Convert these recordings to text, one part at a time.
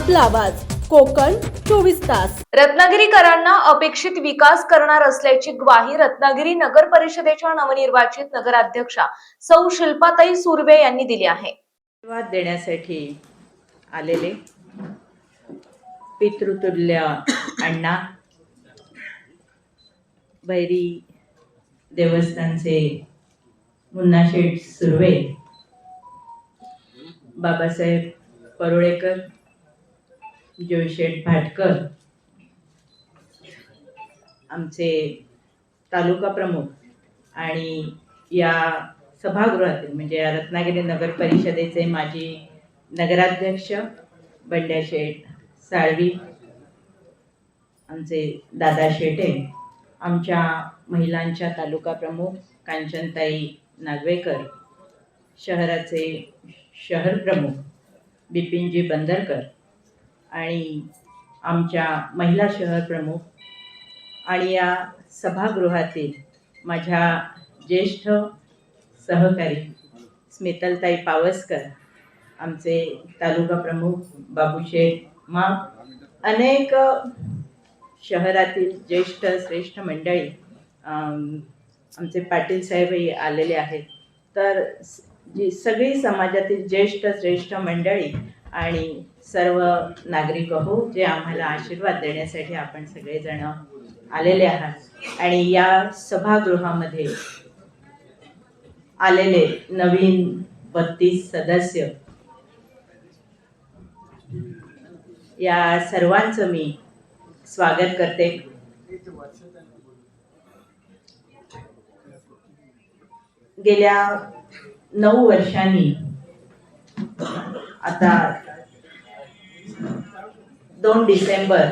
आपला आवाज. कोकण चोवीस तास. रत्नागिरीकरांना अपेक्षित विकास करणार असल्याची ग्वाही रत्नागिरी नगर परिषदेच्या नवनिर्वाचित नगराध्यक्षा सौ शिल्पाताई सुर्वे यांनी दिली आहे. आशीर्वाद देण्यासाठी आलेले पितृतुल्य अण्णा भैरी देवस्थानचे मुन्नाशेठ सुर्वे बाबासाहेब परुळेकर जयशेठ भाटकर आमचे तालुका प्रमुख आणि या सभागृहातील म्हणजे रत्नागिरी नगर परिषदेचे माजी नगराध्यक्ष बंड्या शेठ साळवी आमचे दादा शेटे आमच्या महिलांच्या तालुका प्रमुख कांचनताई नागवेकर शहराचे शहर प्रमुख बिपिनजी बंदरकर आणि आमच्या महिला शहर प्रमुख आणि या सभागृहातील माझ्या ज्येष्ठ सहकारी स्मितलताई पावसकर आमचे तालुका प्रमुख बाबूशेठ मा अनेक शहरातील ज्येष्ठ श्रेष्ठ मंडळी आमचे पाटील साहेबही आलेले आहेत. तर जी सगळी समाजातील ज्येष्ठ श्रेष्ठ मंडळी आणि सर्व नागरिक हो जे आम्हाला आशीर्वाद देण्यासाठी आपण सगळेजण आलेले आहात. आणि या सभागृहामध्ये आलेले नवीन बत्तीस सदस्य या सर्वांचं मी स्वागत करते. गेल्या नऊ वर्षांनी आता दोन डिसेंबर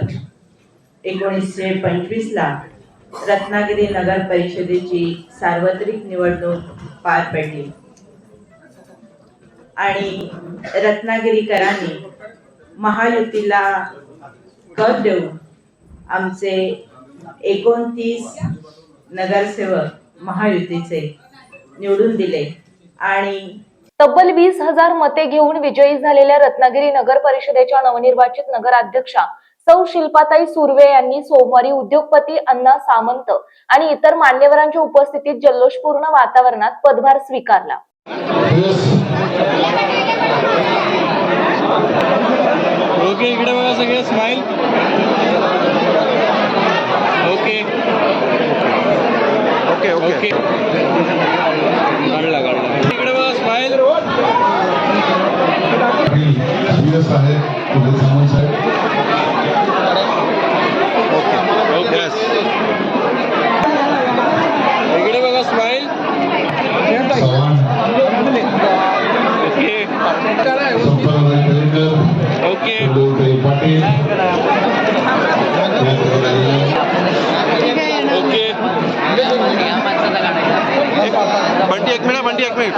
एकोणीसशे पंचवीसला रत्नागिरी नगर परिषदेची सार्वत्रिक निवडणूक पार पडली. आणि रत्नागिरीकरांनी महायुतीला कर देऊन आमचे एकोणतीस नगरसेवक महायुतीचे निवडून दिले. आणि तब्बल वीस हजार मते घेऊन विजयी झालेल्या रत्नागिरी नगर परिषदेच्या नवनिर्वाचित नगराध्यक्षा सौ शिल्पाताई सुर्वे यांनी सोमवारी उद्योगपती अण्णा सामंत आणि इतर मान्यवरांच्या उपस्थितीत जल्लोषपूर्ण वातावरणात पदभार स्वीकारला. ओके इकडे बघा सगळे स्माइल ओके ओके ओके काढला काढला इकडे बघा स्माइल सीएस आहे पुढे सामंत साहेब ओके इकडे बघा smile Chavan okay Sampatrao Karekar okay Udaytai Patil okay Bunty एक मिनिट बंटी एक मिनिट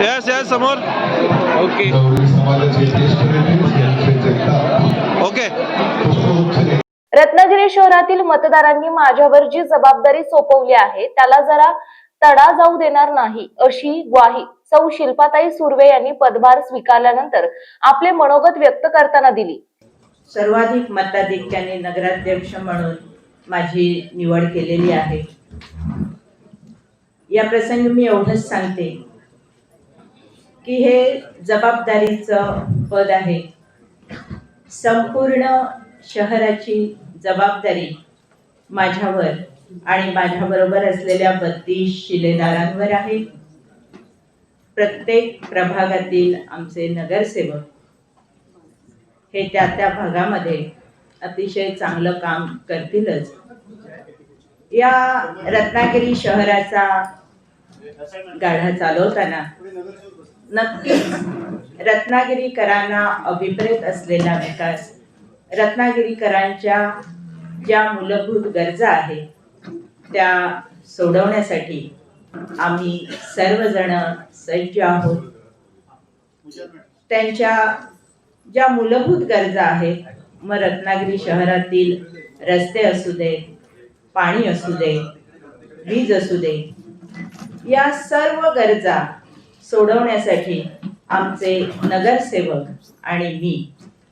येस येस येस समोर. ओके ओके रत्नागिरी शहरातील मतदारांनी माझ्यावर जी जबाबदारी सोपवली आहे त्याला जरा तडा जाऊ देणार नाही अशी ग्वाही. सौ शिल्पाताई सुर्वे यांनी पदभार स्वीकारल्यानंतर आपले मनोगत व्यक्त करताना दिली. सर्वाधिक मताधिक्याने नगराध्यक्ष म्हणून माझी निवड केलेली आहे. या प्रसंगी मी एवढंच सांगते की हे जबाबदारीचं पद आहे. संपूर्ण शहराची जबाबदारी माझ्यावर आणि माझ्याबरोबर असलेल्या बत्तीस शिलेदारांवर आहे. प्रत्येक प्रभागातील आमचे नगरसेवक हे त्या त्या भागामध्ये अतिशय चांगलं काम करतीलच. या रत्नागिरी शहराचा गाढा चालवताना नक्कीच रत्नागिरीकरांना अभिप्रेत असलेला विकास रत्नागिरीकरांच्या ज्या मूलभूत गरजा आहेत त्या सोडवण्यासाठी आम्ही सर्वजण सज्ज आहोत. त्यांच्या ज्या मूलभूत गरजा आहेत मग रत्नागिरी शहरातील रस्ते असू दे पाणी असू दे वीज असू दे या सर्व गरजा सोडवण्यासाठी आमचे नगरसेवक आणि मी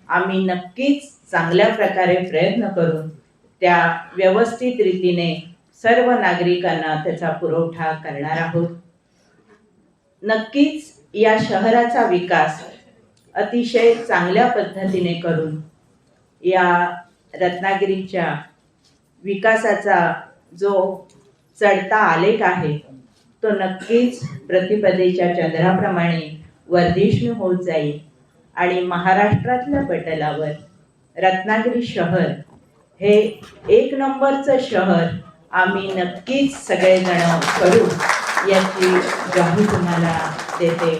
आम्ही नक्कीच चांगल्या प्रकारे प्रयत्न करून त्या व्यवस्थित रीतीने सर्व नागरिकांना त्याचा पुरवठा करणार आहोत. नक्कीच या शहराचा विकास अतिशय चांगल्या पद्धतीने करून या रत्नागिरीच्या विकासाचा जो चढता आलेख आहे तो नक्कीच प्रतिपदेच्या चंद्राप्रमाणे वर्धिष्णू होत जाईल आणि महाराष्ट्रातल्या पटलावर रत्नागिरी शहर हे एक नंबरचं शहर आम्ही नक्कीच सगळेजण करू याची ग्वाही तुम्हाला देते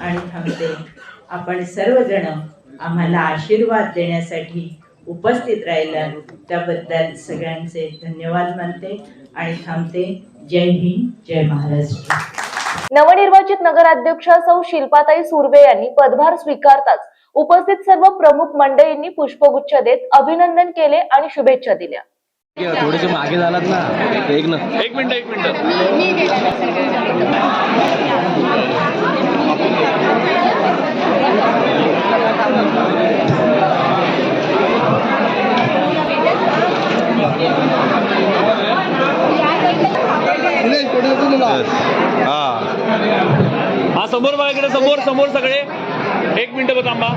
आणि थांबते आपण सर्वजण आम्हाला आशीर्वाद देण्यासाठी उपस्थित राहिला. त्याबद्दल सगळ्यांचे धन्यवाद मानते आणि थांबते. जय हिंद जय महाराष्ट्र. नवनिर्वाचित नगराध्यक्ष सौ शिल्पाताई सुर्वे यांनी पदभार स्वीकारताच उपस्थित सर्व प्रमुख मंडळींनी पुष्पगुच्छ देत अभिनंदन केले आणि शुभेच्छा दिल्या. थोडेसे मागे झालात ना. एक ना. एक मिनिट एक मिनिट. हा. हा समोर इकडे समोर समोर सगळे. एक मिनिट बघ थांबा.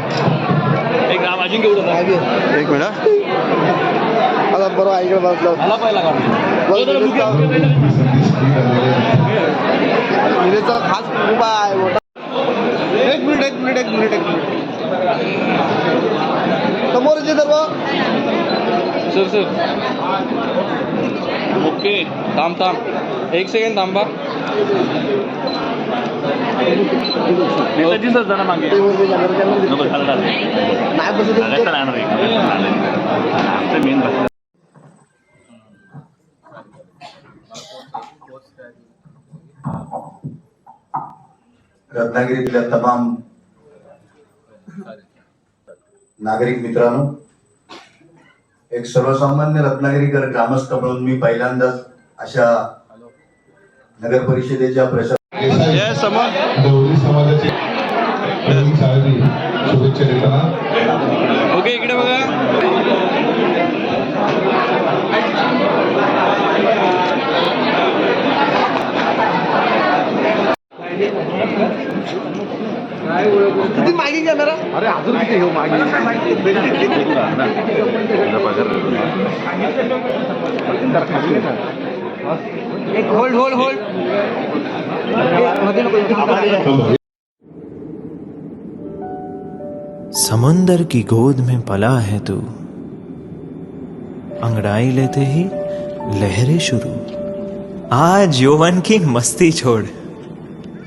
एक राम अजून केवढं एक मिनिट बरोबर ऐकडे बसलो खास उभा आहे एक मिनिट एक मिनिट एक मिनिट एक मिनिट. समोरचे सर्व? Sir sir. ओके थांब थांब. एक सेकंड थांबा. नेताजी सर जरा मागे. नाही बसत. आमचं मेन बस रत्नागिरीतल्या तमाम नागरिक मित्रांनो एक सर्वसामान्य रत्नागिरीकर ग्रामस्थ म्हणून मी पहिल्यांदाच अशा नगर परिषदेच्या प्रशासन समाजाचे शुभेच्छा देताना. ओके इकडे बघा. किती मागे घेणार अरे अजून किती घेऊ मागे? एक होल्ड होल्ड होल्ड समंदर की गोद में पला है तू। अंगड़ाई लेते ही लहरें शुरू। आज यौवन की मस्ती छोड़।